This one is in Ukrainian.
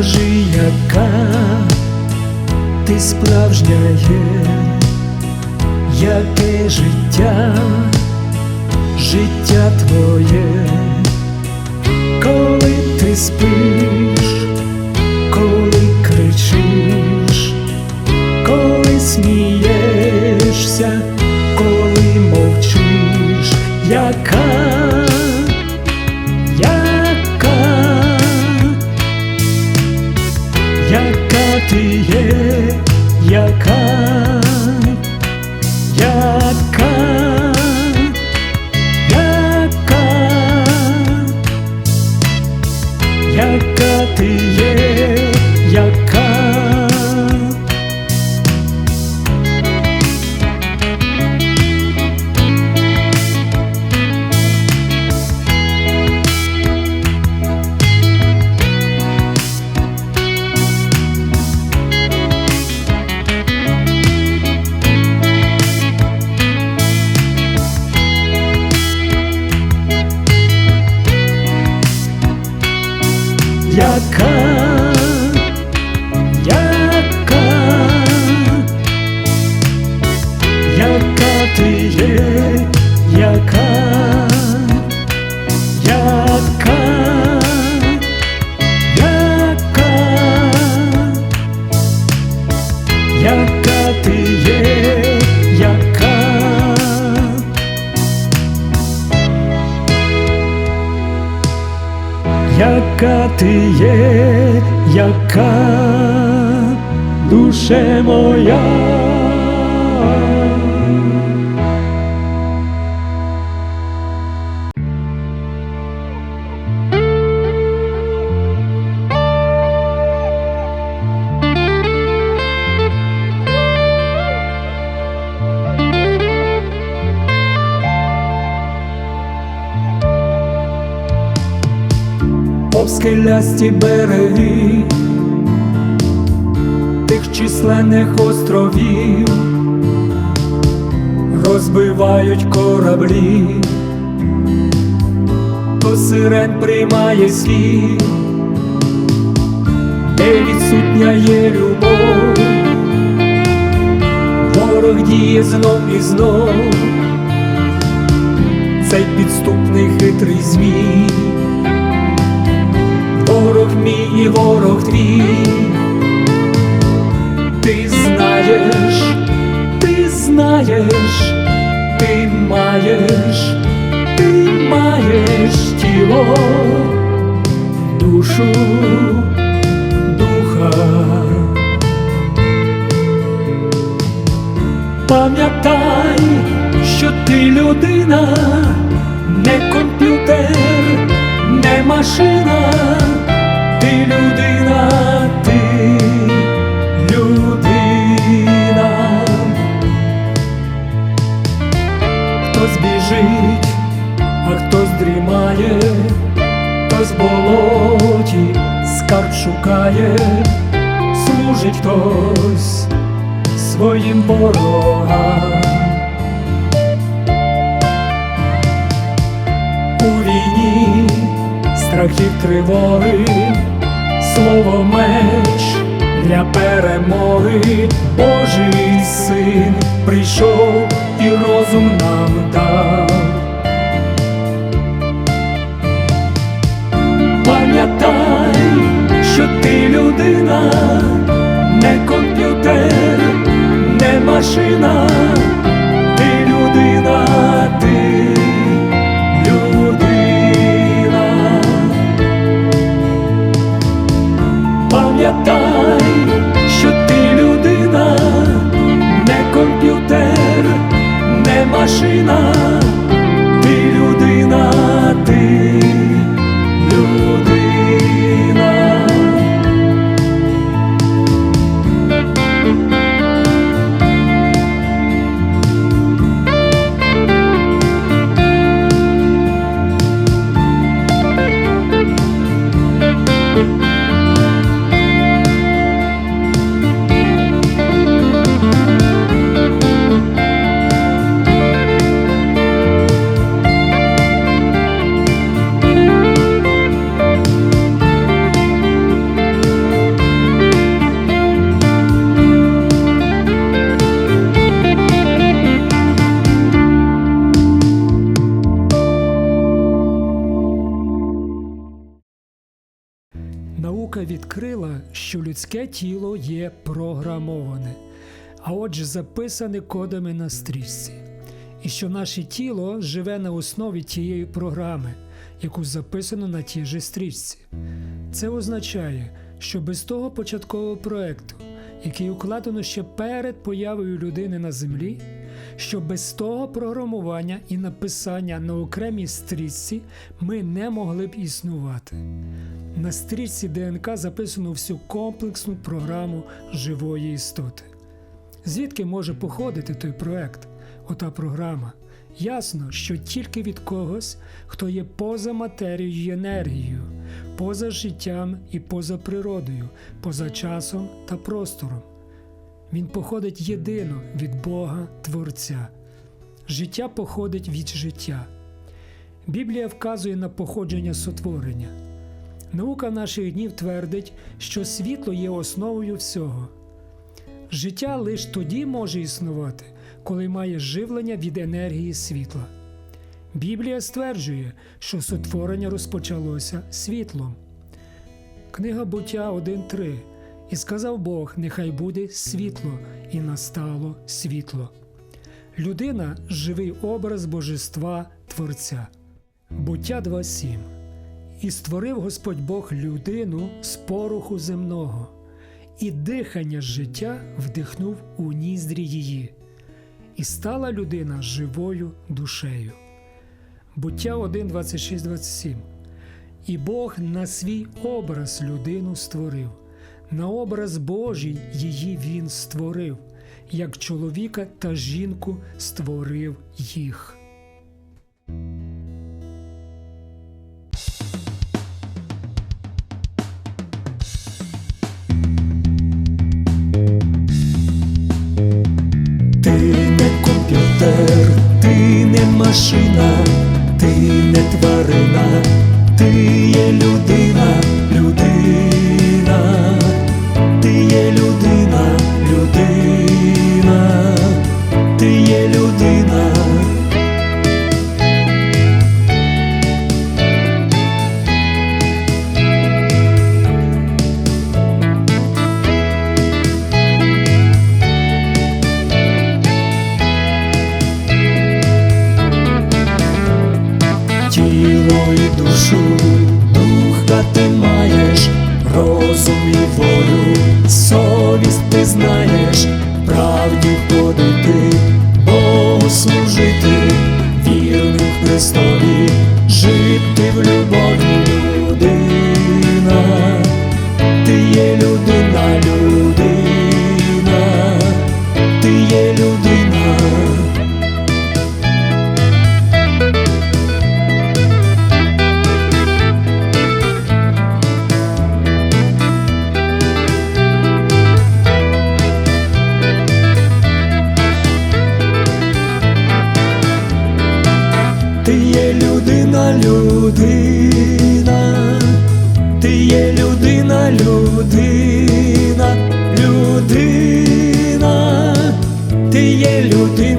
Скажи, яка ти справжня є, яке життя, життя твоє, коли ти спиш, коли кричиш, коли смієшся, коли мовчиш, яка, ти є, яка ти є, яка душе моя. Обскелясті береги тих численних островів. Розбивають кораблі, то сирен приймає світ, де відсутня є любов, ворог діє знов і знов, цей підступний хитрий змій мій і ворог твій, ти знаєш, ти знаєш, ти маєш, ти маєш тіло, душу, духа. Пам'ятай, що ти людина, не комп'ютер, не машина, людина, ти людина. Хтось біжить, а хтось дрімає, хтось в болоті скарб шукає, служить хтось своїм ворогам. У війні страхів тривоги, слово меч для перемоги, Божий син прийшов і розум нам дав. Що людське тіло є програмоване, а отже, записане кодами на стрічці, і що наше тіло живе на основі тієї програми, яку записано на тій же стрічці. Це означає, що без того початкового проекту, який укладено ще перед появою людини на землі, що без того програмування і написання на окремій стрічці ми не могли б існувати. На стрічці ДНК записано всю комплексну програму живої істоти. Звідки може походити той проект, ота програма? Ясно, що тільки від когось, хто є поза матерією і енергією, поза життям і поза природою, поза часом та простором. Він походить єдино від Бога Творця. Життя походить від життя. Біблія вказує на походження сотворення. Наука наших днів твердить, що світло є основою всього. Життя лише тоді може існувати, коли має живлення від енергії світла. Біблія стверджує, що сотворення розпочалося світлом. Книга буття 1.3 І сказав Бог: Нехай буде світло, і настало світло. Людина живий образ божества Творця. Буття 2.7 І створив Господь Бог людину з пороху земного, і дихання життя вдихнув у ніздрі її, і стала людина живою душею. Буття 1, 26, 27. І Бог на свій образ людину створив, на образ Божий її Він створив, як чоловіка та жінку створив їх. Ти не комп'ютер, ти не машина, ти не тварина, ти є людина, є людина, людина, ти є людина. тіло і душу, духа ти маєш, розум і волю, совість ти знаєш, правді ходити, Богу служити, вірних Христові, жити в любові є людина.